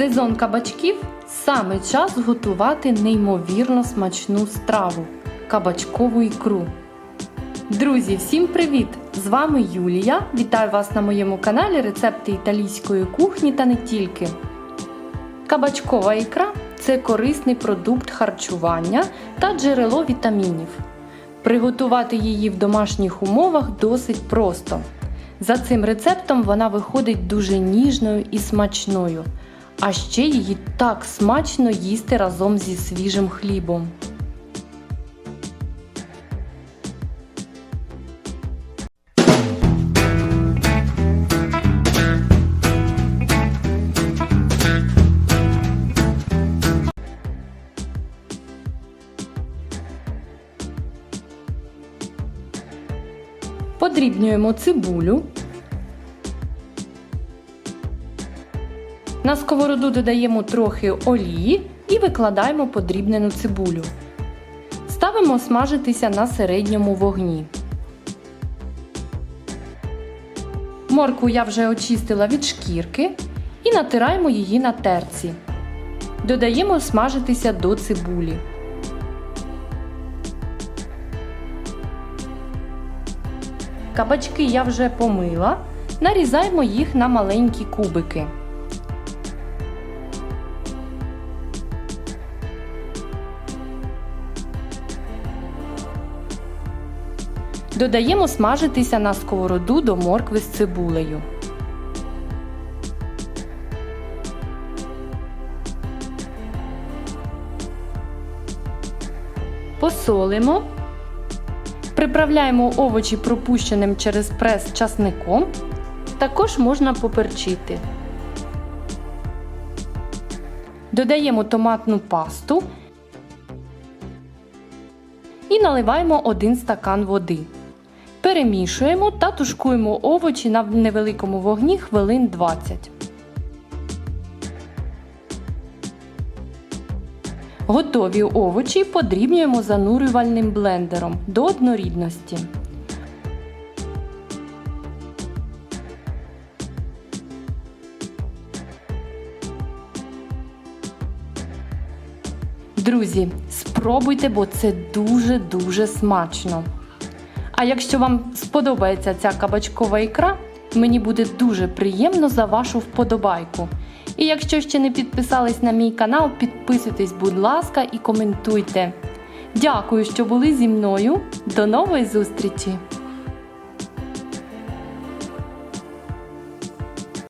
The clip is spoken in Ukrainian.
сезон кабачків саме час готувати неймовірно смачну страву кабачкову ікру. Друзі, всім привіт! З вами Юлія. Вітаю вас на моєму каналі Рецепти італійської кухні та не тільки. Кабачкова ікра це корисний продукт харчування та джерело вітамінів. Приготувати її в домашніх умовах досить просто. За цим рецептом вона виходить дуже ніжною і смачною, а ще її так смачно їсти разом зі свіжим хлібом. Подрібнюємо цибулю. На сковороду додаємо трохи олії і викладаємо подрібнену цибулю. Ставимо смажитися на середньому вогні. Морку я вже очистила від шкірки і натираємо її на терці. Додаємо смажитися до цибулі. Кабачки я вже помила. Нарізаємо їх на маленькі кубики. Додаємо смажитися на сковороду до моркви з цибулею. Посолимо. Приправляємо овочі пропущеним через прес часником. Також можна поперчити. Додаємо томатну пасту і наливаємо 1 стакан води. Перемішуємо та тушкуємо овочі на невеликому вогні хвилин 20. Готові овочі подрібнюємо занурювальним блендером до однорідності. Друзі, спробуйте, бо це дуже-дуже смачно. А якщо вам сподобається ця кабачкова ікра, мені буде дуже приємно за вашу вподобайку. І якщо ще не підписались на мій канал, підписуйтесь, будь ласка, і коментуйте. Дякую, що були зі мною. До нової зустрічі!